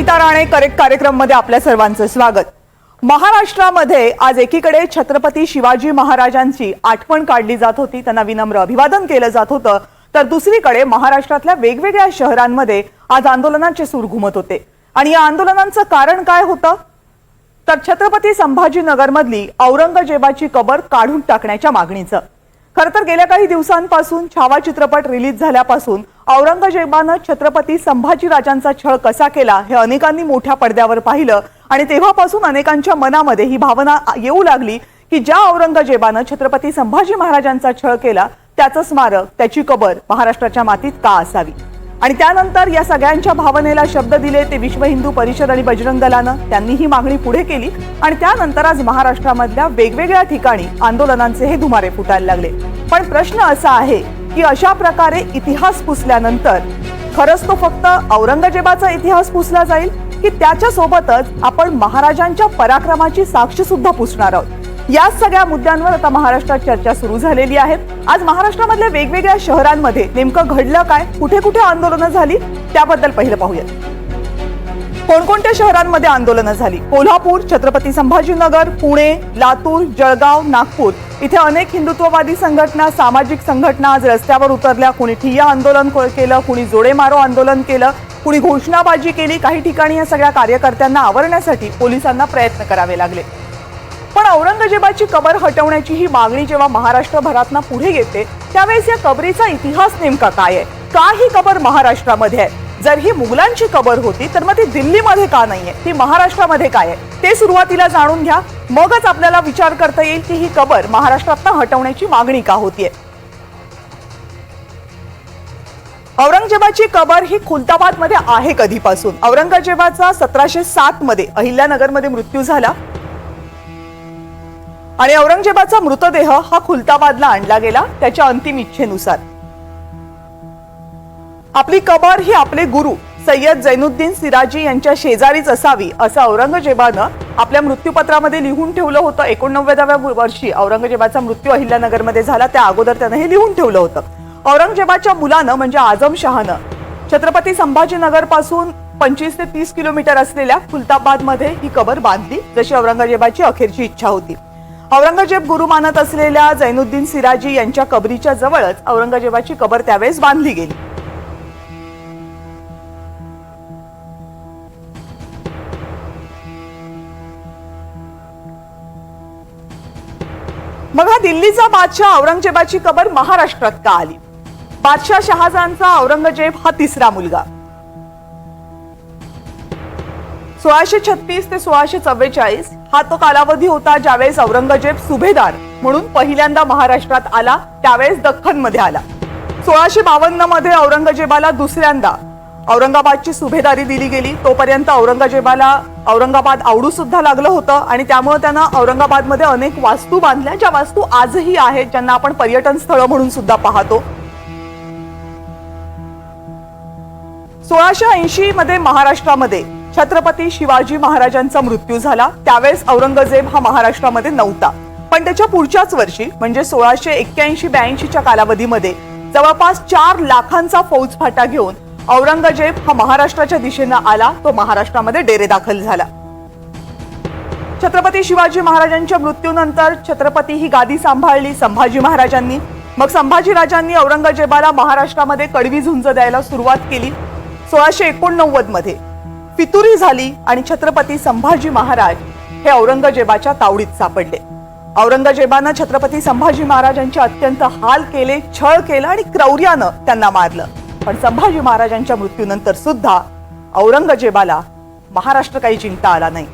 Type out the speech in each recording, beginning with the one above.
कविता Rane correct आपल्या सर्वांचं स्वागत. महाराष्ट्रामध्ये आज एकीकडे छत्रपती शिवाजी महाराजांची आठवण काढली जात होती त्यांना विनम्र अभिवादन केलं जात होतं तर दुसरीकडे महाराष्ट्रातल्या वेगवेगळ्या शहरांमध्ये आज आंदोलनांचे सूर घुमत होते. आणि या आंदोलनांचं कारण काय होतं? तर छत्रपती संभाजीनगरमधली औरंगजेबाची कबर काढून टाकण्याच्या मागणीचं. खरं तर गेल्या काही दिवसांपासून छावा चित्रपट रिलीज झाल्यापासून औरंगजेबानं छत्रपती संभाजीराजांचा छळ कसा केला हे अनेकांनी मोठ्या पडद्यावर पाहिलं आणि तेव्हापासून अनेकांच्या मनामध्ये ही भावना येऊ लागली की ज्या औरंगजेबानं छत्रपती संभाजी महाराजांचा छळ केला त्याचं स्मारक त्याची कबर महाराष्ट्राच्या मातीत का असावी? आणि त्यानंतर या सगळ्यांच्या भावनेला शब्द दिले ते विश्व हिंदू परिषद आणि बजरंग दलानं. त्यांनी ही मागणी पुढे केली आणि त्यानंतर आज महाराष्ट्रामधल्या वेगवेगळ्या ठिकाणी आंदोलनांचे हे धुमारे फुटायला लागले. पण प्रश्न असा आहे की अशा प्रकारे इतिहास पुसल्यानंतर खरंच तो फक्त औरंगजेबाचा इतिहास पुसला जाईल की त्याच्या सोबतच आपण महाराजांच्या पराक्रमाची साक्ष सुद्धा पुसणार आहोत? याच सगळ्या मुद्द्यांवर आता महाराष्ट्रात चर्चा सुरू झालेली आहे आज महाराष्ट्रामधल्या वेगवेगळ्या शहरांमध्ये नेमकं घडलं काय? कुठे कुठे आंदोलनं झाली? त्याबद्दल पहिलं पाहूयात. कोणकोणत्या शहरांमध्ये आंदोलनं झाली? कोल्हापूर छत्रपती संभाजीनगर पुणे लातूर जळगाव नागपूर. इथे अनेक हिंदुत्ववादी संघटना सामाजिक संघटना आज रस्त्यावर उतरल्या. कुणी ठिय्या आंदोलन केलं कुणी जोडे मारो आंदोलन केलं कुणी घोषणाबाजी केली. काही ठिकाणी या सगळ्या कार्यकर्त्यांना आवरण्यासाठी पोलिसांना प्रयत्न करावे लागले. पण औरंगजेबाची कबर हटवण्याची ही मागणी जेव्हा महाराष्ट्रभरातना पुढे येते त्यावेळेस या कबरीचा इतिहास नेमका काय आहे? का ही कबर महाराष्ट्रामध्ये आहे? जर ही मुघलांची कबर होती तर मग ती दिल्लीमध्ये का नाहीये? ती महाराष्ट्रामध्ये काय आहे? ते सुरुवातीला जाणून घ्या. मगच आपल्याला विचार करता येईल की ही कबर महाराष्ट्रातनं हटवण्याची मागणी का होतीये? औरंगजेबाची कबर ही खुलताबादमध्ये आहे कधीपासून? औरंगजेबाचा सतराशे सात मध्ये अहिल्यानगरमध्ये मृत्यू झाला. आणि औरंगजेबाचा मृतदेह हा खुलताबादला आणला गेला त्याच्या अंतिम इच्छेनुसार. आपली कबर ही आपले गुरु सय्यद जैनुद्दीन सिराजी यांच्या शेजारीच असावी असं औरंगजेबानं आपल्या मृत्यूपत्रामध्ये लिहून ठेवलं होतं. एकोणनव्वदाव्या वर्षी औरंगजेबाचा मृत्यू अहिल्यानगरमध्ये झाला. त्या अगोदर त्यानं हे लिहून ठेवलं होतं. औरंगजेबाच्या मुलानं म्हणजे आझमशहानं छत्रपती संभाजीनगरपासून पंचवीस ते तीस किलोमीटर असलेल्या खुलताबादमध्ये ही कबर बांधली जशी औरंगजेबाची अखेरची इच्छा होती. औरंगजेब गुरु मानत असलेल्या जैनुद्दीन सिराजी यांच्या कबरीच्या जवळच औरंगजेबाची कबर त्यावेळेस बांधली गेली. मग हा दिल्लीचा बादशाह औरंगजेबाची कबर महाराष्ट्रात का आली? बादशाह शहाजहानचा औरंगजेब हा तिसरा मुलगा. सोळाशे छत्तीस ते सोळाशे चव्वेचाळीस हा तो कालावधी होता ज्यावेळेस औरंगजेब सुभेदार म्हणून पहिल्यांदा महाराष्ट्रात आला त्यावेळेस दख्खनमध्ये आला. सोळाशे बावन्नमध्ये औरंगजेबाला दुसऱ्यांदा औरंगाबादची सुभेदारी दिली गेली तोपर्यंत औरंगजेबाला औरंगाबाद आवडू सुद्धा लागलं होतं आणि त्यामुळे त्यानं औरंगाबादमध्ये अनेक वास्तू बांधल्या ज्या वास्तू आजही आहेत ज्यांना आपण पर्यटन स्थळ म्हणून सुद्धा पाहतो. सोळाशे ऐंशी मध्ये महाराष्ट्रामध्ये छत्रपती शिवाजी महाराजांचा मृत्यू झाला. त्यावेळेस औरंगजेब हा महाराष्ट्रामध्ये नव्हता. पण त्याच्या पुढच्याच वर्षी म्हणजे सोळाशे एक्क्याऐंशी ब्याऐंशीच्या कालावधीमध्ये जवळपास चार लाखांचा फौजफाटा घेऊन औरंगजेब हा महाराष्ट्राच्या दिशेनं आला तो महाराष्ट्रामध्ये डेरे दाखल झाला. छत्रपती शिवाजी महाराजांच्या मृत्यूनंतर छत्रपती ही गादी सांभाळली संभाजी महाराजांनी. मग संभाजी राजांनी औरंगजेबाला महाराष्ट्रामध्ये कडवी झुंज द्यायला सुरुवात केली सोळाशे एकोणनव्वदमध्ये फितुरी झाली आणि छत्रपती संभाजी महाराज हे औरंगजेबाच्या तावडीत सापडले. औरंगजेबानं छत्रपती संभाजी महाराजांचे अत्यंत हाल केले छळ केला आणि क्रौर्यानं त्यांना मारलं. पण संभाजी महाराजांच्या मृत्यूनंतर सुद्धा औरंगजेबाला महाराष्ट्र काही जिंकता आला नाही.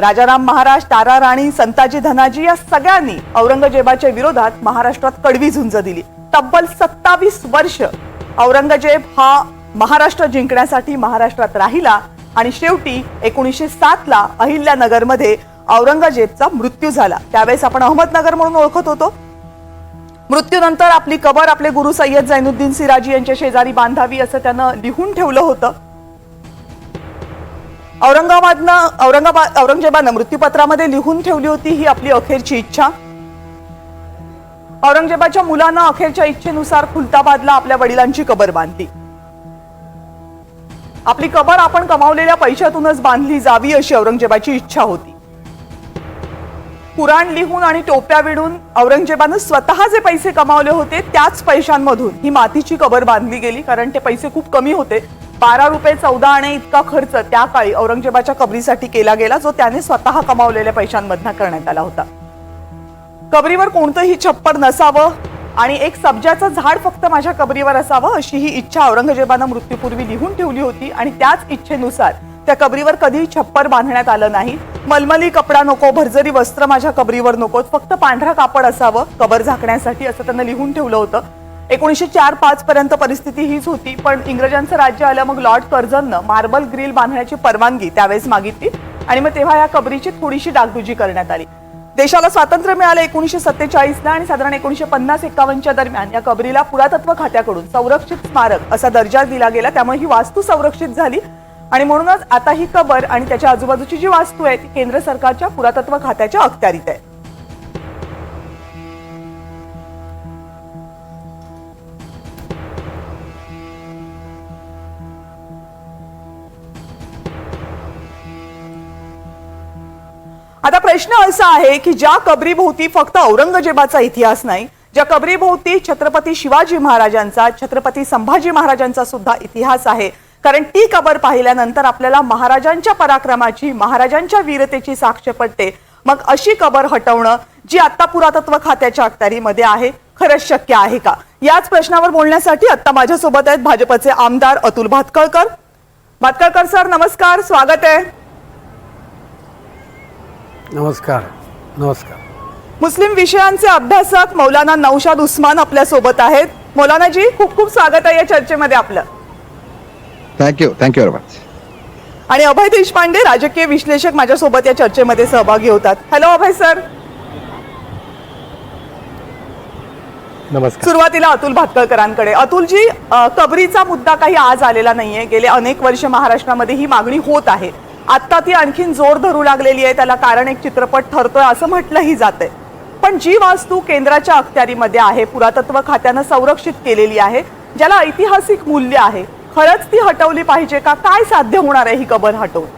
राजाराम महाराज तारा राणी संताजी धनाजी या सगळ्यांनी औरंगजेबाच्या विरोधात महाराष्ट्रात कडवी झुंज दिली. तब्बल सत्तावीस वर्ष औरंगजेब हा महाराष्ट्र जिंकण्यासाठी महाराष्ट्रात राहिला आणि शेवटी एकोणीसशे सातला अहिल्यानगरमध्ये औरंगजेबचा मृत्यू झाला. त्यावेळेस आपण अहमदनगर म्हणून ओळखत होतो. मृत्यूनंतर आपली कबर आपले गुरु सय्यद जैनुद्दीन सिराजी यांच्या शेजारी बांधावी असं त्यानं लिहून ठेवलं होतं. औरंगाबादनं औरंगाबाद औरंगजेबानं मृत्यूपत्रामध्ये लिहून ठेवली होती ही आपली अखेरची इच्छा. औरंगजेबाच्या मुलानं अखेरच्या इच्छेनुसार खुलताबादला आपल्या वडिलांची कबर बांधली. आपली कबर आपण कमावलेल्या पैशातूनच बांधली जावी अशी औरंगजेबाची इच्छा होती. कुराण लिहून आणि टोप्या विडून औरंगजेबानं स्वतः जे पैसे कमावले होते त्याच पैशांमधून ही मातीची कबर बांधली गेली कारण ते पैसे खूप कमी होते. बारा रुपये चौदा आणे इतका खर्च त्या काळी औरंगजेबाच्या कबरीसाठी केला गेला जो त्याने स्वतः कमावलेल्या पैशांमधनं करण्यात आला होता. कबरीवर कोणतंही छप्पर नसावं आणि एक सब्जाचं झाड फक्त माझ्या कबरीवर असावं अशी ही इच्छा औरंगजेबानं मृत्यूपूर्वी लिहून ठेवली होती आणि त्याच इच्छेनुसार त्या कबरीवर कधीही छप्पर बांधण्यात आलं नाही. मलमली कपडा नको भरजरी वस्त्र माझ्या कबरीवर नको फक्त पांढरा कापड असावं कबर झाकण्यासाठी असं त्यांना लिहून ठेवलं होतं. एकोणीसशे चार पाच पर्यंत परिस्थिती हीच होती पण इंग्रजांचं राज्य आलं मग लॉर्ड कर्झननं मार्बल ग्रिल बांधण्याची परवानगी त्यावेळेस मागितली आणि मग तेव्हा या कबरीची थोडीशी डागडुजी करण्यात आली. देशाला स्वातंत्र्य मिळालं एकोणीसशे सत्तेचाळीसला आणि साधारण एकोणीसशे पन्नास एकावन्नच्या दरम्यान या कबरीला पुरातत्व खात्याकडून संरक्षित स्मारक असा दर्जा दिला गेला त्यामुळे ही वास्तू संरक्षित झाली. आणि म्हणूनच आता ही कबर आणि त्याच्या आजूबाजूची जी वास्तू आहे ती केंद्र सरकारच्या पुरातत्व खात्याच्या अखत्यारीत आहे आता प्रश्न असा आहे की ज्या कबरीभोवती फक्त औरंगजेबाचा इतिहास नाही ज्या कबरीभोवती छत्रपती शिवाजी महाराजांचा छत्रपती संभाजी महाराजांचा सुद्धा इतिहास आहे कारण ती कबर पाहिल्यानंतर आपल्याला महाराजांच्या पराक्रमाची महाराजांच्या वीरतेची साक्ष पडते. मग अशी कबर हटवणं जी आता पुरातत्व खात्याच्या अखत्यारीमध्ये आहे खरंच शक्य आहे का? याच प्रश्नावर बोलण्यासाठी आता माझ्यासोबत आहेत भाजपचे आमदार अतुल भातकळकर. भातकळकर सर नमस्कार स्वागत आहे. नमस्कार नमस्कार. मुस्लिम विषयांचे अभ्यासक मौलाना नौशाद उस्मान आपल्यासोबत आहेत. मौलानाजी खूप खूप स्वागत आहे या चर्चेमध्ये आपलं. थँक्यू थँक्यू व्हेरी मच आणि अभय देशपांडे राजकीय विश्लेषक माझ्यासोबत या चर्चेमध्ये सहभागी होतात. हॅलो अभय सर नमस्कार. सुरुवातीला अतुल भातकळकरांकडे. अतुलजी कबरीचा मुद्दा काही आज आलेला नाहीये. गेले अनेक वर्ष महाराष्ट्रामध्ये ही मागणी होत आहे. आता ती आणखीन जोर धरू लागलेली आहे. त्याला कारण एक चित्रपट ठरतोय असं म्हटलंही जातंय. पण जी वास्तू केंद्राच्या अखत्यारीमध्ये आहे पुरातत्व खात्यानं संरक्षित केलेली आहे ज्याला ऐतिहासिक मूल्य आहे खरंच ती हटवली पाहिजे का? काय साध्य होणार आहे ही कबर हटवून?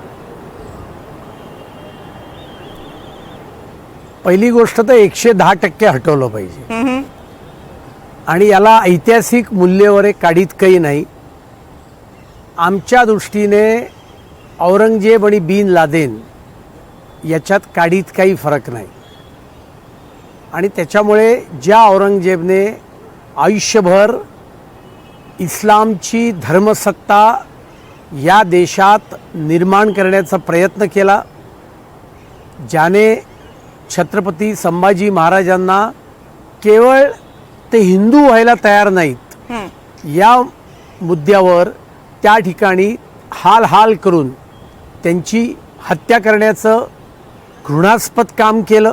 पहिली गोष्ट तर एकशे दहा टक्के हटवलं पाहिजे. आणि याला ऐतिहासिक मूल्यवर काढीत काही नाही. आमच्या दृष्टीने औरंगजेब आणि बिन लादेन याच्यात काडीत काही फरक नाही. आणि त्याच्यामुळे ज्या औरंगजेबने आयुष्यभर इस्लामची धर्मसत्ता या देशात निर्माण करण्याचा प्रयत्न केला ज्याने छत्रपती संभाजी महाराजांना केवळ ते हिंदू व्हायला तयार नाहीत या मुद्द्यावर त्या ठिकाणी हाल हाल करून त्यांची हत्या करण्याचं घृणास्पद काम केलं.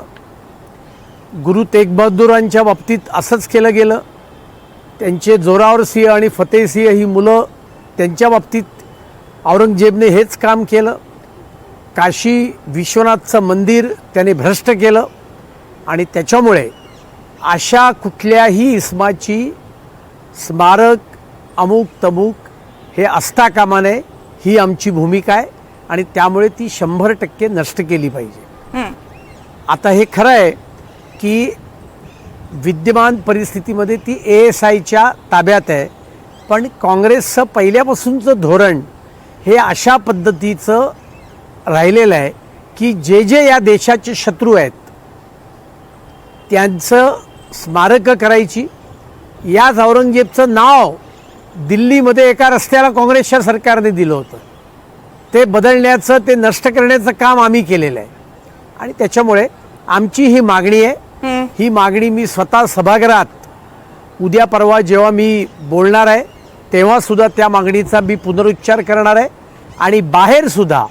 गुरु तेग बहादुरांच्या बाबतीत असंच केलं गेलं. त्यांचे जोरावर सिंह आणि फतेह सिंह ही मुलं त्यांच्या बाबतीत औरंगजेबने हेच काम केलं. काशी विश्वनाथचं मंदिर त्याने भ्रष्ट केलं आणि त्याच्यामुळे अशा कुठल्याही इस्माची स्मारक अमुक तमुक हे असता कामा नये ही आमची भूमिका आहे आणि त्यामुळे ती शंभर टक्के नष्ट केली पाहिजे. आता हे खरं आहे की विद्यमान परिस्थितीमध्ये ती ए एस आयच्या ताब्यात आहे. पण काँग्रेसचं पहिल्यापासूनचं धोरण हे अशा पद्धतीचं राहिलेलं आहे की जे जे या देशाचे शत्रू आहेत त्यांचं स्मारकं करायची. याच औरंगजेबचं नाव दिल्लीमध्ये एका रस्त्याला काँग्रेसच्या सरकारने दिलं होतं. ते बदलण्याचं ते नष्ट करण्याचं काम आम्ही केलेलं आहे. आणि त्याच्यामुळे आमची ही मागणी आहे ही मागणी मी स्वतः सभागृहात उद्या परवा जेव्हा मी बोलणार आहे तेव्हासुद्धा त्या मागणीचा मी पुनरुच्चार करणार आहे आणि बाहेरसुद्धा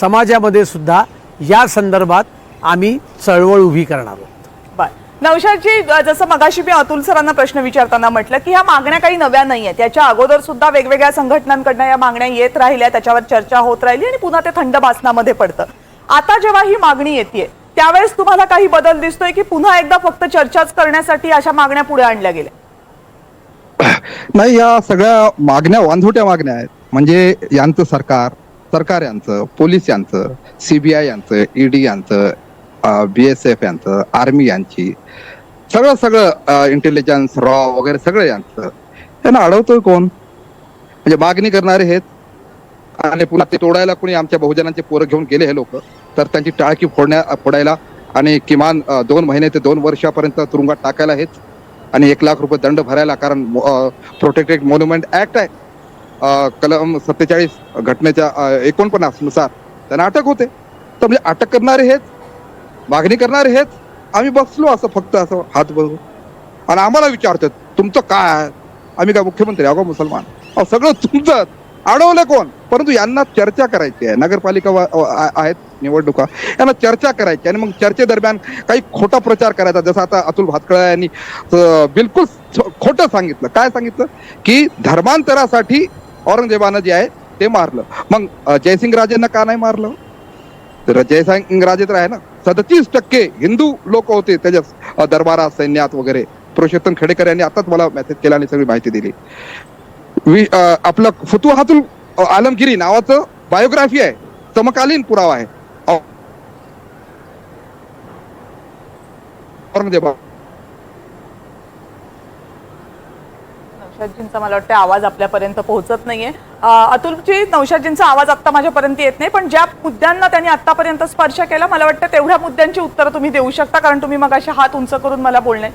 समाजामध्ये सुद्धा या संदर्भात आम्ही चळवळ उभी करणार आहोत. बर. नवशादजी जसं मगाशी मी अतुल सरांना प्रश्न विचारताना म्हटलं की ह्या मागण्या काही नव्या नाही आहेत त्याच्या अगोदर सुद्धा वेगवेगळ्या संघटनांकडनं या मागण्या येत राहिल्या त्याच्यावर चर्चा होत राहिली आणि पुन्हा ते थंड बासनामध्ये पडतं. आता जेव्हा ही मागणी येते त्यावेळेस तुम्हाला काही बदल दिसतोय की पुन्हा एकदा फक्त चर्चाच करण्यासाठी अशा मागण्या पुढे आणल्या गेल्या? नाही या सगळ्या मागण्या वांधोट्या मागण्या आहेत. म्हणजे यांचं सरकार सरकार यांचं पोलीस यांचं सीबीआय यांचं ईडी यांचं बीएसएफ यांचं आर्मी यांची सगळं सगळं इंटेलिजन्स रॉ वगैरे सगळं यांचं. त्यांना अडवतोय कोण? म्हणजे मागणी करणारे हेच. आणि पुन्हा ते तोडायला कोणी आमच्या बहुजनांचे पोरं घेऊन गेले हे लोक. तर त्यांची टाळकी फोडण्या फोडायला आणि किमान दोन महिने ते दोन वर्षापर्यंत तुरुंगात टाकायला हेच आणि एक लाख रुपये दंड भरायला कारण प्रोटेक्टेड मॉन्युमेंट ऍक्ट आहे. कलम सत्तेचाळीस घटनेच्या अ, एकोणपन्नासनुसार त्यांना अटक होते. तर म्हणजे अटक करणारे हेच मागणी करणारे हेच आम्ही बसलो असं फक्त असं हात बघू आणि आम्हाला विचारतात तुमचं काय आहे? आम्ही काय मुख्यमंत्री अगो मुसलमान? अहो सगळं तुमचं अडवलं कोण? परंतु यांना चर्चा करायची आहे. नगरपालिका आहेत निवडणुका. यांना चर्चा करायची आणि मग चर्चेदरम्यान काही खोटा प्रचार करायचा. जसं आता अतुल भातखळा यांनी बिलकुल खोटं सांगितलं. काय सांगितलं? की धर्मांतरासाठी औरंगजेबानं जे आहे ते मारलं. मग जयसिंग राजेंना का नाही मारलं? तर जयसिंग राजे तर आहे ना? सदतीस टक्के हिंदू लोक होते त्याच्या दरबारात सैन्यात वगैरे. पुरुषोत्तम खेडेकर यांनी आताच मला मेसेज केला आणि सगळी माहिती दिली. आपलं फुतुहातुल आलमगिरी नावाचं बायोग्राफी आहे. समकालीन पुरावा आहे. औ- नौशादजींचा मला वाटतं आवाज आपल्यापर्यंत पोहोचत नाहीये. अतुलजी नौशादजींचा आवाज आता माझ्यापर्यंत येत नाही पण ज्या मुद्द्यांना त्यांनी आतापर्यंत स्पर्श केला मला वाटतं तेवढ्या मुद्द्यांची उत्तरं तुम्ही देऊ शकता कारण तुम्ही मग अशा हात उंच करून मला बोलणे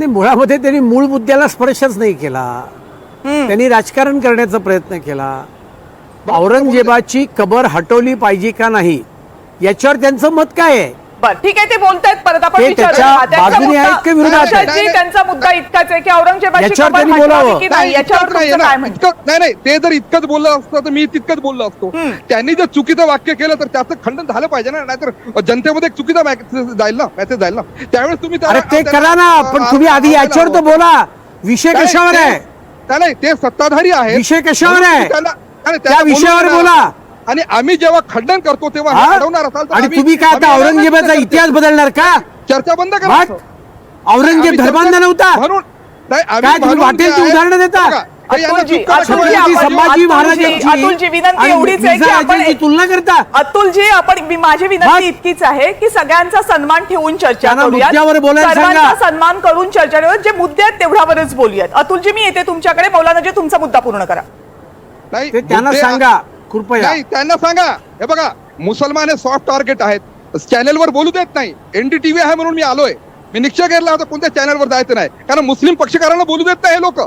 नाही मुळामध्ये त्यांनी मूळ मुद्द्याला स्पर्शच नाही केला. त्यांनी राजकारण करण्याचा प्रयत्न केला. औरंगजेबाची कबर हटवली पाहिजे का नाही? याच्यावर त्यांचं मत काय आहे? बर ठीक आहे ते बोलतायत परत आपण हा, त्यांचा मुद्दा- आहेत का विरोधात आहेत? नौशादजी, त्यांचा मुद्दा इतकाच आहे की औरंगजेबाची नाही? नाही नाही ते जर इतकंच बोललं असतं तर मी तितकंच बोललो असतो. त्यांनी जर चुकीचं वाक्य केलं तर त्याचं खंडन झालं पाहिजे ना. नाहीतर जनतेमध्ये एक चुकीचा मेसेज जाईल ना मेसेज जाईल ना. त्यावेळेस तुम्ही करा ना पण तुम्ही आधी याच्यावर तर बोला. विषय कशावर आहे? नाही ते सत्ताधारी आहे विषय कशावर आहे? त्या विषयावर बोला. आणि आम्ही जेव्हा खंडन करतो तेव्हा हे हा? अडवणार असाल तर आणि आम्ही- तुम्ही काय आता आम्ही औरंगजेबाचा चर्चा- इतिहास बदलणार का? चर्चा बंद करा. औरंगजेब आम्ही चर्चा- धर्मांध नव्हता? म्हणून नाही, आम्ही काय तुम्ही म्हणून वाटेल जे ती उदाहरणं देता? बघा, हे यांना अतुलजी, चूक करा अतुलजी, किंवा छत्रपती आपण- संभाजी अतुलजी, महाराजांची अतुलजी, विनंती आणि एवढीच आहे की मिर्झा आपण- राजांची तुलना करता? अतुलजी आपण मी- माझी मग? विनंती इतकीच आहे की सगळ्यांचा सन्मान ठेवून चर्चा त्यांना करूयात. मुद्द्यावर बोलायला सर्वांचा सांगा. सन्मान करून चर्चा करूयात. जे मुद्दे आहेत तेवढ्यावरच बोलूयात. अतुलजी मी येते तुमच्याकडे. मौलानाजी तुमचा मुद्दा पूर्ण करा. नाही, ते त्यांना मुद्दे- सांगा. कृपया. नाही त्यांना सांगा. हे बघा मुसलमान हे सॉफ्ट टार्गेट आहेत. चॅनलवर बोलू देत नाही. एनडीटीव्ही आहे म्हणून मी आलोय. मी निश्चय केला होता कोणत्या चॅनलवर जायचं नाही. कारण मुस्लिम पक्षकारांना बोलू देत नाही हे लोक.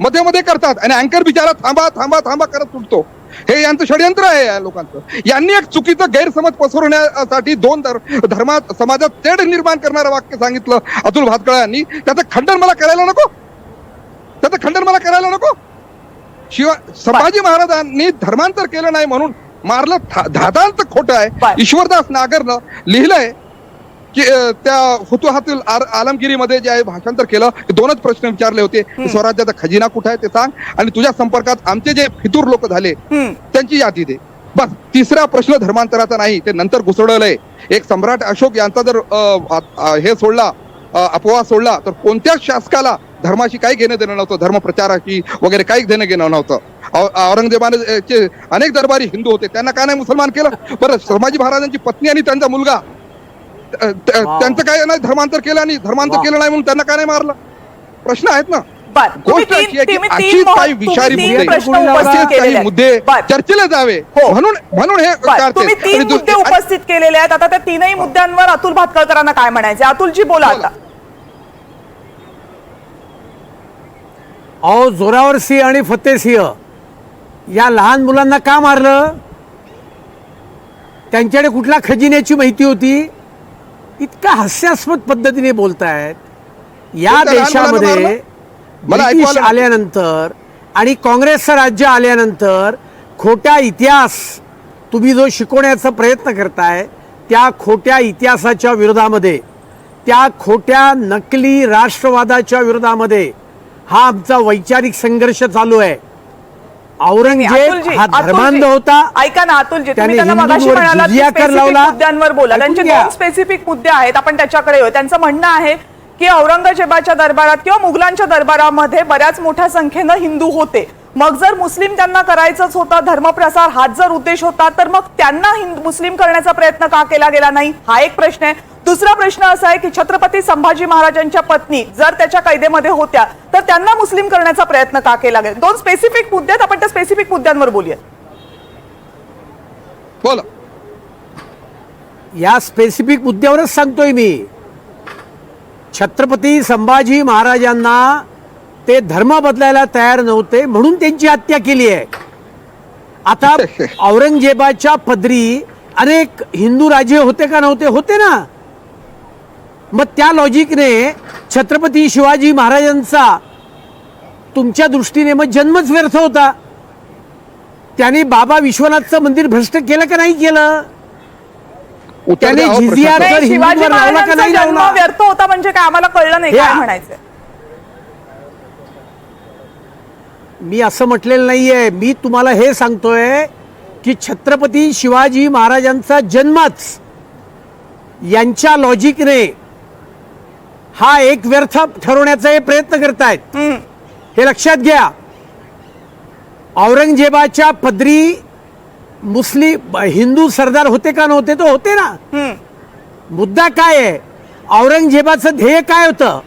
मध्ये मध्ये करतात. आणि अँकर बिचारा थांबा थांबा थांबा करत सुटतो हे यांचं षडयंत्र आहे या लोकांचं. यांनी एक चुकीचं गैरसमज पसरवण्यासाठी दोन धर्म धर्मात समाजात तेढ निर्माण करणारं वाक्य सांगितलं अतुल भातकळा यांनी. त्याचं खंडन मला करायला नको. त्याचं खंडन मला करायला नको. शिवाय संभाजी महाराजांनी धर्मांतर केलं नाही म्हणून मारलं धादांत खोटं आहे. ईश्वरदास नागरनं लिहिलंय की त्या फुतुहातील आर- आलमगिरीमध्ये जे आहे भाषांतर केलं दोनच प्रश्न विचारले होते. स्वराज्याचा खजिना कुठे आहे ते सांग आणि तुझ्या संपर्कात आमचे जे फितूर लोक झाले. त्यांची यादी दे. बस तिसरा प्रश्न धर्मांतराचा नाही ते नंतर घुसळलंय. एक सम्राट अशोक यांचा जर हे सोडला अपवाद सोडला तर कोणत्याच शासकाला धर्माशी काही घेणं देणं नव्हतं धर्म प्रचाराशी वगैरे काही देणं घेणं नव्हतं औरंगजेबाने चे अनेक दरबारी हिंदू होते त्यांना का नाही मुसलमान केलं बरं संभाजी महाराजांची पत्नी आणि त्यांचा मुलगा. त्यांचं काय नाही धर्मांतर केलं आणि धर्मांतर. केलं नाही म्हणून त्यांना काय नाही मारलं प्रश्न आहेत ना गोष्ट तीन- अशी आहे की अशीच काही विषारी मुद्दे काही. मुद्दे. चर्चेला जावे हो. म्हणून म्हणून हे तीन मुद्दे उपस्थित केलेले आहेत आता त्या तीनही मुद्द्यांवर अतुल भातखळकरांना काय म्हणायचे अतुलजी बोला. आता अहो जोरावर सिंह आणि फतेह सिंह. या लहान मुलांना का मारलं? त्यांच्याकडे कुठल्या खजिन्याची माहिती होती? इतका हास्यास्पद पद्धतीने बोलतायत. या देशामध्ये ब्रिटिश. आल्यानंतर आणि काँग्रेसचं राज्य आल्यानंतर खोट्या इतिहास तुम्ही जो शिकवण्याचा प्रयत्न करताय त्या खोट्या इतिहासाच्या विरोधामध्ये त्या खोट्या नकली राष्ट्रवादाच्या विरोधामध्ये हा आमचा वैचारिक संघर्ष चालू आहे. औरंगजेब हा धर्मांध होता. ऐका ना अतुलजी त्याने हिंदूंवर लावला. मुद्द्यांवर बोला. त्यांचे. दोन स्पेसिफिक मुद्दे आहेत आपण त्याच्याकडे येऊ. त्यांचं म्हणणं आहे की औरंगजेबाच्या दरबारात किंवा मुघलांच्या दरबारामध्ये बऱ्याच मोठ्या संख्येनं हिंदू होते. मग जर मुस्लिम त्यांना करायचंच होतं धर्मप्रसार हाच जर उद्देश होता तर मग त्यांना हिंद मुस्लिम करण्याचा प्रयत्न का केला गेला नाही? हा एक प्रश्न आहे. दुसरा प्रश्न असा आहे की छत्रपती संभाजी महाराजांच्या पत्नी जर त्याच्या कैदेमध्ये होत्या तर त्यांना मुस्लिम करण्याचा प्रयत्न का केला गेला? दोन स्पेसिफिक मुद्दे आहेत आपण त्या स्पेसिफिक मुद्द्यांवर बोलूया बोला. या स्पेसिफिक मुद्द्यावरच सांगतोय मी. छत्रपती संभाजी महाराजांना ते धर्म बदलायला तयार नव्हते म्हणून त्यांची हत्या केली आहे. आता औरंगजेबाच्या पदरी अनेक हिंदू राजे होते का नव्हते? होते ना. मग त्या लॉजिकने छत्रपती शिवाजी महाराजांचा तुमच्या दृष्टीने मग जन्मच व्यर्थ होता. त्याने बाबा विश्वनाथचं मंदिर भ्रष्ट केलं का नाही केलं? त्याने हिंदूंवर लावला का नाही लावला? व्यर्थ होता म्हणजे काय? आम्हाला कळलं नाही हे काय म्हणायचं? मी असं म्हटलेलं नाहीये. मी तुम्हाला हे सांगतोय की छत्रपती शिवाजी महाराजांचा जन्मच यांच्या लॉजिकने हा एक व्यर्थ ठरवण्याचा प्रयत्न करतायत. हे लक्षात घ्या. औरंगजेबाच्या पदरी मुस्लिम हिंदू सरदार होते का नव्हते? तो होते ना. मुद्दा काय आहे? औरंगजेबाचं ध्येय काय होतं?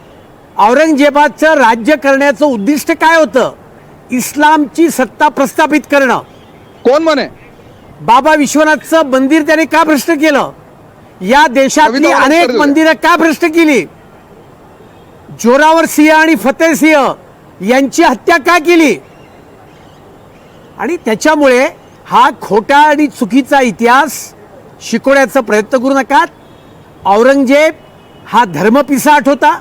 औरंगजेबाचं राज्य करण्याचं उद्दिष्ट काय होतं? इस्लामची सत्ता प्रस्थापित करणं. कोण म्हणे? बाबा विश्वनाथचं मंदिर त्याने का भ्रष्ट केलं? या देशातली अनेक. मंदिरं का भ्रष्ट केली? जोरावर सिंह आणि फतेह सिंह यांची हत्या का केली? आणि त्याच्यामुळे हा खोटा आणि चुकीचा इतिहास शिकवण्याचा प्रयत्न करू नका औरंगजेब हा धर्मपिसाट होता.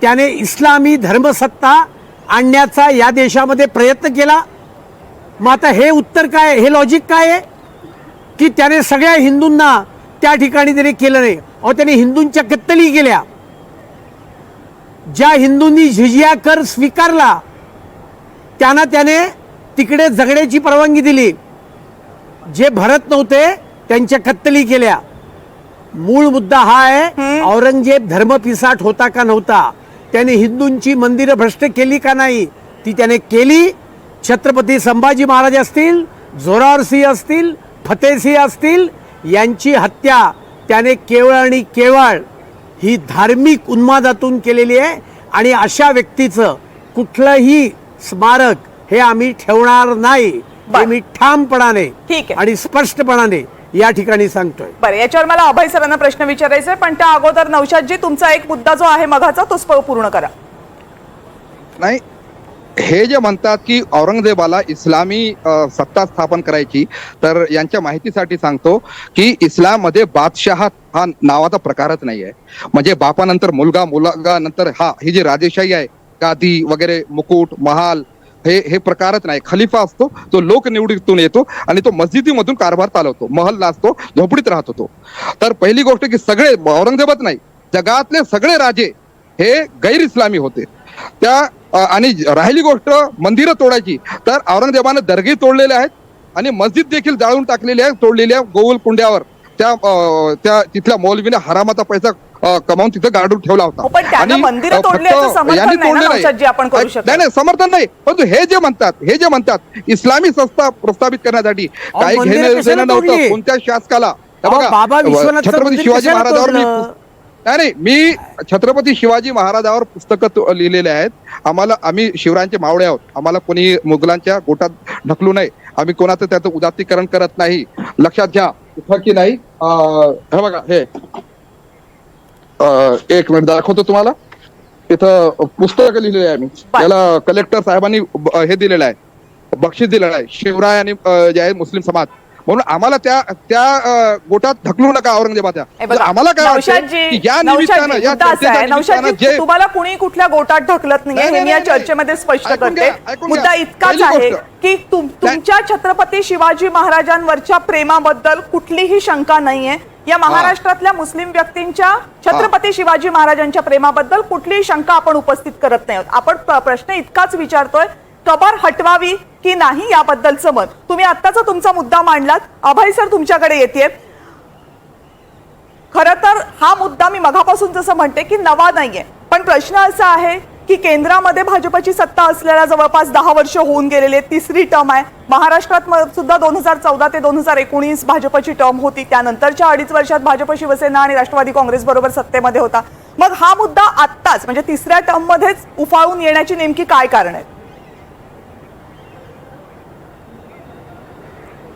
त्याने इस्लामी धर्मसत्ता आणण्याचा या देशामध्ये प्रयत्न केला. मग आता हे उत्तर काय? हे लॉजिक काय आहे? की त्याने सगळ्या हिंदूंना त्या ठिकाणी त्याने केलं नाही. अहो त्याने हिंदूंच्या कत्तली केल्या. ज्या हिंदूंनी झिजिया कर स्वीकारला त्यांना त्याने तिकडे जगण्याची परवानगी दिली. जे भरत नव्हते त्यांच्या कत्तली केल्या. मूळ मुद्दा हा आहे औरंगजेब धर्मपिसाट होता का नव्हता? त्याने हिंदूंची मंदिरं भ्रष्ट केली का नाही? ती त्याने केली. छत्रपती संभाजी महाराज असतील जोरावर सिंह असतील फतेसिंह असतील यांची हत्या त्याने केवळ आणि केवळ ही धार्मिक उन्मादातून केलेली आहे आणि अशा व्यक्तीचं कुठलंही स्मारक हे आम्ही ठेवणार नाही हे. मी ठामपणाने ठीक आहे. आणि स्पष्टपणाने या ठिकाणी सांगतोय बरं याच्यावर मला अभय सरांना प्रश्न विचारायचा आहे पण त्या अगोदर नौशादजी तुमचा एक मुद्दा जो आहे मघाचा तो पूर्ण करा नाही हे जे म्हणतात की औरंगजेबाला इस्लामी सत्ता स्थापन करायची तर यांच्या माहितीसाठी सांगतो की इस्लाममध्ये बादशाह हा नावाचा प्रकारच नाही आहे म्हणजे बापानंतर मुलगा मुलगा नंतर हा ही जी राजेशाही आहे गादी वगैरे मुकुट महाल हे हे प्रकारच नाही. खलिफा असतो तो लोक निवडीतून येतो आणि तो मस्जिदीमधून कारभार चालवतो महल असतो झोपडीत राहत होतो तर पहिली गोष्ट की सगळे औरंगजेबच नाही जगातले सगळे राजे हे गैर इस्लामी होते. त्या आणि राहिली गोष्ट मंदिरं तोडायची तर औरंगजेबानं दर्गे तोडलेले आहेत आणि मस्जिद देखील जाळून टाकलेली आहे तोडलेल्या गोल कुंड्यावर त्या त्या तिथल्या मौलवीने हरामाचा पैसा कमावून तिथं गाडून ठेवला हो, होता तोडल्याचं समर्थन यांनी तोडलेलं आहे. नौशादजी, आपण करू शकत. नाही नाही समर्थन नाही परंतु हे जे म्हणतात हे जे म्हणतात इस्लामी संस्था प्रस्थापित करण्यासाठी काही मंदिरं घेणं नव्हतं? कोणत्या शासकाला हे बघा, छत्रपती शिवाजी महाराजांवर? नाही नाही मी छत्रपती शिवाजी महाराजावर पुस्तकं लिहिलेले आहेत. आम्हाला आम्ही शिवरायांचे मावळे आहोत. आम्हाला कोणी मुघलांच्या गोटात ढकलू नये. आम्ही कोणाचं त्याचं उदात्तीकरण करत नाही. लक्षात घ्या इथं की नाही. हे बघा हे. एक मिनिट दाखवतो तुम्हाला. इथं पुस्तक लिहिलेलं आहे मी. त्याला कलेक्टर साहेबांनी हे दिलेलं आहे. बक्षीस दिलेलं आहे. शिवराय आणि जे आहे मुस्लिम समाज. म्हणून आम्हाला त्या त्या गोटात ढकलू नका औरंगजेबाच्या. बघा, आम्हाला काय या निमित्तानं तुम्हाला कुणी कुठल्या गोटात ढकलत नाहीये नाही, हे मी या चर्चेमध्ये स्पष्ट करते. मुद्दा. इतकाच आहे. की तुम- तुमच्या छत्रपती शिवाजी महाराजांवरच्या प्रेमाबद्दल कुठलीही शंका नाहीये. या महाराष्ट्रातल्या मुस्लिम व्यक्तींच्या छत्रपती शिवाजी महाराजांच्या प्रेमाबद्दल कुठलीही शंका आपण उपस्थित करत नाही आहोत. आपण प्र- प्रश्न इतकाच विचारतोय कबर हटवावी की नाही याबद्दलचं मत? तुम्ही आत्ताचा तुमचा मुद्दा मांडलात. अभय सर तुमच्याकडे येते खरं तर हा मुद्दा मी मघापासून जसं म्हणते की नवा नाहीये. पण प्रश्न असा आहे की केंद्रामध्ये भाजपची सत्ता असलेल्या जवळपास दहा वर्ष होऊन गेलेले तिसरी टर्म आहे. महाराष्ट्रात म- सुद्धा दोन हजार चौदा ते दोन हजार एकोणीस भाजपची टर्म होती. त्यानंतरच्या अडीच वर्षात भाजप शिवसेना आणि राष्ट्रवादी काँग्रेस बरोबर सत्तेमध्ये होता. मग हा मुद्दा आत्ताच म्हणजे तिसऱ्या टर्ममध्येच उफाळून येण्याची नेमकी काय कारण आहेत?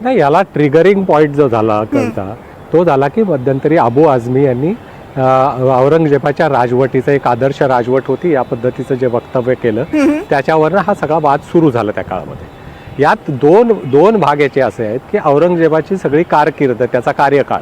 नाही याला ट्रिगरिंग पॉईंट जो झाला त्यांचा तो झाला की मध्यंतरी अबू आझमी यांनी औरंगजेबाच्या राजवटीचं एक आदर्श राजवट होती या पद्धतीचं जे वक्तव्य केलं त्याच्यावरनं हा सगळा वाद सुरू झाला त्या काळामध्ये. यात दोन दोन भाग याचे असे आहेत की औरंगजेबाची सगळी कारकीर्द त्याचा कार्यकाळ.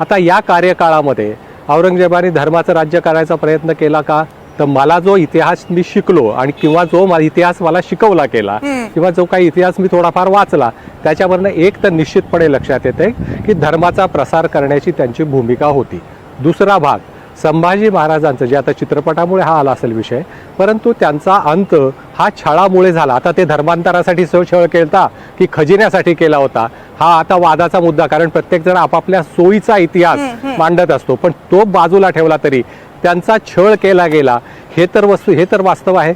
आता या कार्यकाळामध्ये औरंगजेबाने धर्माचं राज्य करायचा प्रयत्न केला का? तर मला जो इतिहास मी शिकलो आणि किंवा जो इतिहास मला शिकवला गेला किंवा जो काही इतिहास मी थोडाफार वाचला त्याच्यावरनं एक तर निश्चितपणे लक्षात येते की धर्माचा प्रसार करण्याची त्यांची भूमिका होती. दुसरा भाग संभाजी महाराजांचं जे आता चित्रपटामुळे हा आला असेल विषय परंतु त्यांचा अंत हा छळामुळे झाला. आता ते धर्मांतरासाठी छळ केलता की खजिन्यासाठी केला होता हा आता वादाचा मुद्दा कारण प्रत्येक जण आपापल्या सोयीचा इतिहास मांडत असतो. पण तो बाजूला ठेवला तरी त्यांचा छळ केला गेला हे तर वस्तू हे तर वास्तव आहे.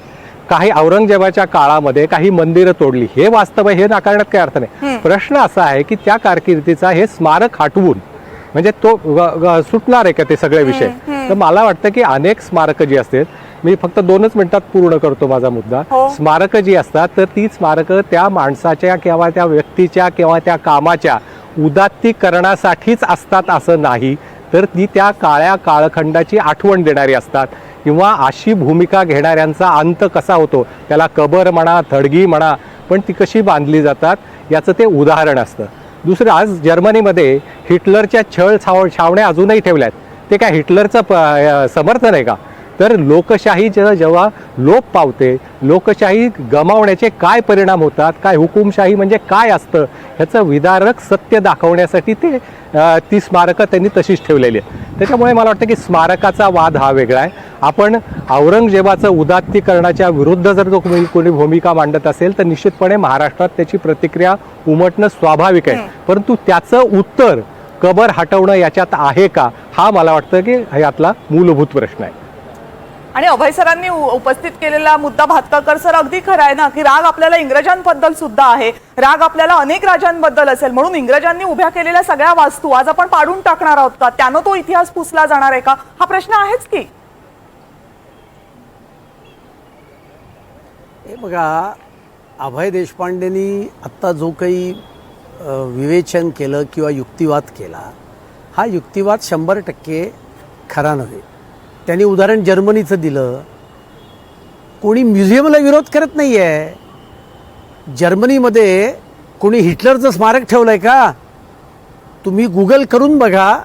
काही औरंगजेबाच्या काळामध्ये काही मंदिरं तोडली. हे वास्तव आहे हे नाकारण्यात काही अर्थ नाही. प्रश्न असा आहे की त्या कारकिर्दीचा हे स्मारक हटवून म्हणजे तो सुटणार आहे का ते सगळे विषय? तर मला वाटतं की अनेक स्मारकं जी असतात मी फक्त दोनच मिनिटात पूर्ण करतो माझा मुद्दा. हो. स्मारकं जी असतात तर ती स्मारकं त्या माणसाच्या किंवा त्या व्यक्तीच्या किंवा त्या कामाच्या उदात्तीकरणासाठीच असतात असं नाही. तर ती त्या काळ्या काळखंडाची आठवण देणारी असतात. किंवा अशी भूमिका घेणाऱ्यांचा अंत कसा होतो? त्याला कबर म्हणा थडगी म्हणा पण ती कशी बांधली जातात? याचं ते उदाहरण असतं. दुसरं आज जर्मनीमध्ये हिटलरच्या छळ छाव छावण्या अजूनही ठेवल्या आहेत ते काय हिटलरचं प समर्थन आहे का? तर लोकशाही जेव्हा लोप पावते लोकशाही गमावण्याचे काय परिणाम होतात काय हुकुमशाही म्हणजे काय असतं ह्याचं विदारक सत्य दाखवण्यासाठी ते ती स्मारकं त्यांनी तशीच ठेवलेली आहेत. त्याच्यामुळे मला वाटतं की स्मारकाचा वाद हा वेगळा आहे. आपण औरंगजेबाचं उदात्तीकरणाच्या विरुद्ध जर कोणी कोणी भूमिका मांडत असेल तर निश्चितपणे महाराष्ट्रात त्याची प्रतिक्रिया उमटणं स्वाभाविक आहे. परंतु त्याचं उत्तर कबर हटवणं याच्यात आहे का हा मला वाटतं की यातला मूलभूत प्रश्न आहे. आणि अभय सरांनी उपस्थित केलेला मुद्दा भातकाकर सर अगदी खरा आहे ना की राग आपल्याला इंग्रजांबद्दल सुद्धा आहे. राग आपल्याला अनेक राजांबद्दल असेल. म्हणून इंग्रजांनी उभ्या केलेल्या सगळ्या वास्तू आज आपण पाडून टाकणार आहोत का? त्यानं तो इतिहास पुसला जाणार आहे का? हा प्रश्न आहेच की. हे बघा अभय देशपांडेंनी आत्ता जो काही विवेचन केलं किंवा युक्तिवाद केला हा युक्तिवाद शंभर टक्के खरा नव्हे. त्यांनी उदाहरण जर्मनीचं दिलं. कोणी म्युझियमला विरोध करत नाही आहे जर्मनीमध्ये कोणी हिटलरचं स्मारक ठेवलं आहे का? तुम्ही गुगल करून बघा.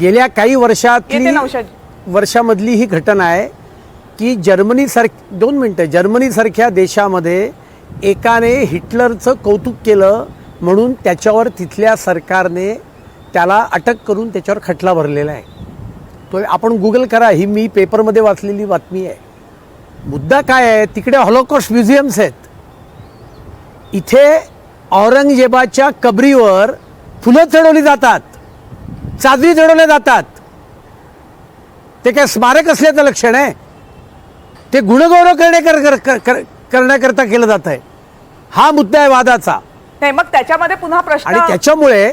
गेल्या काही नौशाद वर्षामधली ही घटना आहे की जर्मनीसारख दोन मिनटं. जर्मनीसारख्या देशामध्ये एकाने हिटलरचं कौतुक केलं म्हणून त्याच्यावर तिथल्या सरकारने त्याला अटक करून त्याच्यावर खटला भरलेला आहे. तो आपण गुगल करा ही मी पेपरमध्ये वाचलेली बातमी आहे. मुद्दा काय आहे तिकडे हॉलोकॉस्ट म्युझियम्स आहेत. इथे औरंगजेबाच्या कबरीवर फुलं चढवली जातात चादरी चढवल्या जातात. ते काय स्मारक असल्याचं लक्षण आहे? ते गुणगौरव करण्याकर कर- कर- कर- करण्याकरता केलं जात आहे. हा मुद्दा आहे वादाचा. नाही मग त्याच्यामध्ये पुन्हा आणि प्रश्न त्याच्यामुळे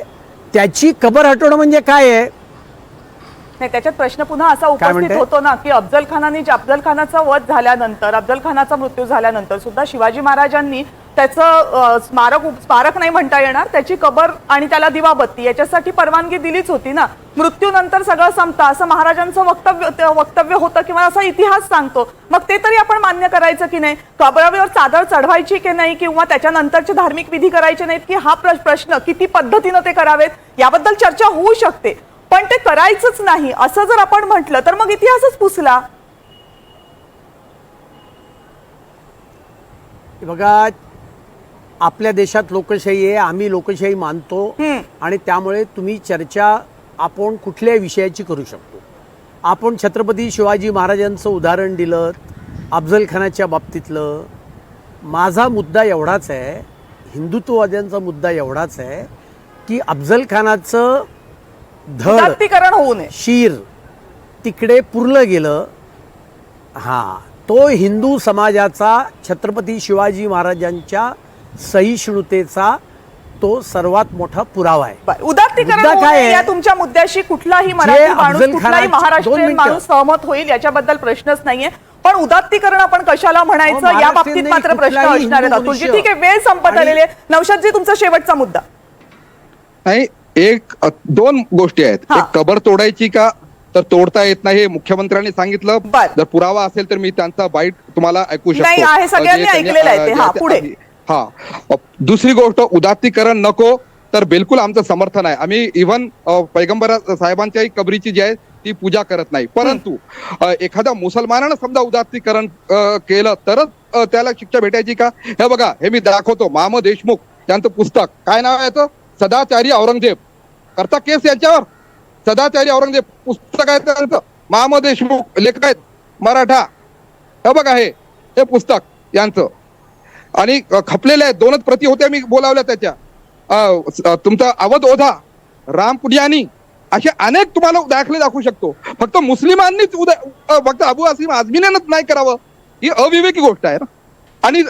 त्याची कबर हटवणं म्हणजे काय आहे? नाही त्याच्यात प्रश्न पुन्हा असा उपस्थित? होतो ना की अफजल खानाने अफजल खानाचा वध झाल्यानंतर अफजल खानाचा मृत्यू झाल्यानंतर सुद्धा शिवाजी महाराजांनी त्याचं स्मारक स्मारक नाही म्हणता येणार त्याची कबर आणि त्याला दिवाबत्ती याच्यासाठी परवानगी दिलीच होती ना. मृत्यूनंतर सगळं संपतं असं महाराजांचं वक्तव्य वक्तव्य होतं किंवा असा इतिहास सांगतो. मग ते तरी आपण मान्य करायचं की नाही? कबरावर चादर चढवायची की नाही किंवा त्याच्यानंतरचे धार्मिक विधी करायचे नाहीत की हा प्र- प्रश्न किती पद्धतीनं ते करावेत? याबद्दल चर्चा होऊ शकते. पण ते करायचंच नाही. असं जर आपण म्हटलं तर मग इतिहासच पुसला. बघा आपल्या देशात लोकशाही आहे आम्ही लोकशाही मानतो. आणि त्यामुळे तुम्ही चर्चा आपण कुठल्याही विषयाची करू शकतो. आपण छत्रपती शिवाजी महाराजांचं उदाहरण दिलं अफजल खानाच्या बाबतीतलं. माझा मुद्दा एवढाच आहे हिंदुत्ववाद्यांचा मुद्दा एवढाच आहे की अफजल खानाचं धड उदात्तीकरण होऊ नये शीर तिकडे पुरलं गेलं हा तो हिंदू समाजाचा छत्रपती शिवाजी महाराजांच्या सहिष्णुतेचा तो सर्वात मोठा पुरावा आहे बरं. उदात्तीकरण मुद्दा होऊ काय नये आहे? या तुमच्या मुद्द्याशी कुठलाही मराठी माणूस अफजल कुठलाही खानाचे- दोन महाराष्ट्रीयन मिनिटं. माणूस सहमत होईल याच्याबद्दल प्रश्नच नाहीये पण उदात्तीकरण आपण कशाला अहो, म्हणायचं या महाराष्ट्रीयन बाबतीत नाही, मात्र प्रश्न कुठलाही असणार आहेत हिंदू अतुलजी मनुष्य. ठीक आहे वेळ संपत आणि- आलेली आहे नौशादजी तुमचा शेवटचा मुद्दा नाही एक दोन गोष्टी आहेत. एक कबर तोडायची का? तर तोडता येत नाही हे मुख्यमंत्र्यांनी सांगितलं. जर पुरावा असेल तर मी त्यांचा बाईट तुम्हाला ऐकू शकतो. नाही, आहे, सगळ्यांनी जे त्यांनी, ऐकलेलं आहे ते. अ, हा. हा. दुसरी गोष्ट उदात्तीकरण नको. तर बिलकुल आमचं समर्थन आहे. आम्ही इव्हन पैगंबर साहेबांच्याही कबरीची जी आहे ती पूजा करत नाही. परंतु एखाद्या मुसलमानानं समजा उदात्तीकरण केलं तरच त्याला शिक्षा भेटायची का? हे बघा हे मी दाखवतो. माम देशमुख त्यांचं पुस्तक. काय नाव आहे? सदाचारी औरंगजेब. करता केस यांच्यावर. सदाचारी औरंगजेब पुस्तक आहे त्यांचं. माम देशमुख लेखक आहेत. मराठा. हे बघा हे. हे पुस्तक यांचं. आणि खपलेले आहेत. दोनच प्रती होत्या मी बोलावल्या त्याच्या. तुमचा अवध ओझा राम पुनियानी असे अनेक तुम्हाला दाखले दाखवू शकतो. फक्त मुस्लिमांनीच उद्या फक्त अबू असीम आझमीनेच नाही करावं. ही अविवेकी गोष्ट आहे ना. आणि.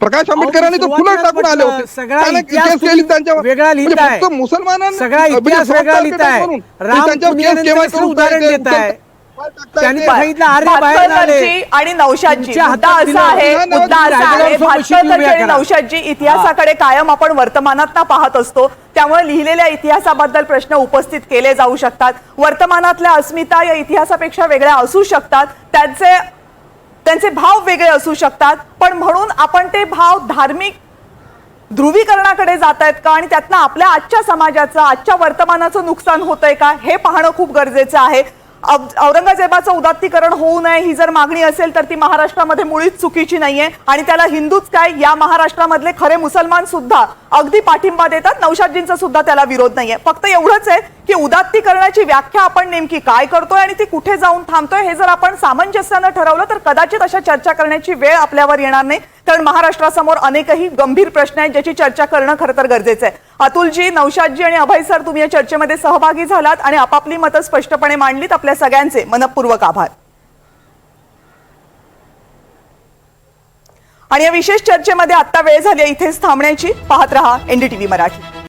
प्रकाश आंबेडकरांनी तर फुलं टाकून आले होते सगळा त्याने इतिहास केस केली तुम्ही त्यांच्यावर वेगळा म्हणजे लिहिताय. फक्त मुसलमानांनी सगळा म्हणजे इतिहास वेगळा. राम दुसरं करून उदाहरण टाकताय, देताय. टाकताय त्यांनी ते. सांगितलं अरे बाहेर आले भातखळकरजी आणि नौशादजी तुमच्या मुद्दा असा. आहे हा, ना, मुद्दा असा आहे उभ्या आणि करा. नौशादजी इतिहासाकडे कायम आपण वर्तमानात पाहत असतो त्यामुळे लिहिलेल्या इतिहासाबद्दल प्रश्न उपस्थित केले जाऊ शकतात वर्तमानातल्या अस्मिता या इतिहासापेक्षा वेगळ्या असू शकतात त्यांचे त्यांचे भाव वेगळे असू शकतात पण म्हणून आपण ते भाव धार्मिक ध्रुवीकरणाकडे जात आहेत का आणि त्यातनं आपल्या आजच्या समाजाचं आजच्या वर्तमानाचं नुकसान होतंय का हे पाहणं खूप गरजेचं आहे. औरंगजेबाचं उदात्तीकरण होऊ नये ही जर मागणी असेल तर ती महाराष्ट्रामध्ये मुळीच चुकीची नाहीये आणि त्याला हिंदूच काय या महाराष्ट्रामधले खरे मुसलमान सुद्धा अगदी पाठिंबा देतात नौशादजींचा सुद्धा त्याला विरोध नाहीये. फक्त एवढंच आहे की उदात्तीकरणाची व्याख्या आपण नेमकी काय करतोय आणि ती कुठे जाऊन थांबतोय हे जर आपण सामंजस्यानं ठरवलं तर कदाचित अशा चर्चा करण्याची वेळ आपल्यावर येणार नाही. कारण महाराष्ट्रासमोर अनेकही गंभीर प्रश्न आहेत ज्याची चर्चा करणं खरं तर गरजेचं आहे. अतुलजी नौशादजी आणि अभय सर तुम्ही या चर्चेमध्ये सहभागी झालात आणि आपापली मतं स्पष्टपणे मांडलीत. आपल्या सगळ्यांचे मनपूर्वक आभार. आणि या विशेष चर्चेमध्ये आता वेळ झाली आहे इथेच थांबण्याची. पाहत रहा एनडीटीव्ही मराठी.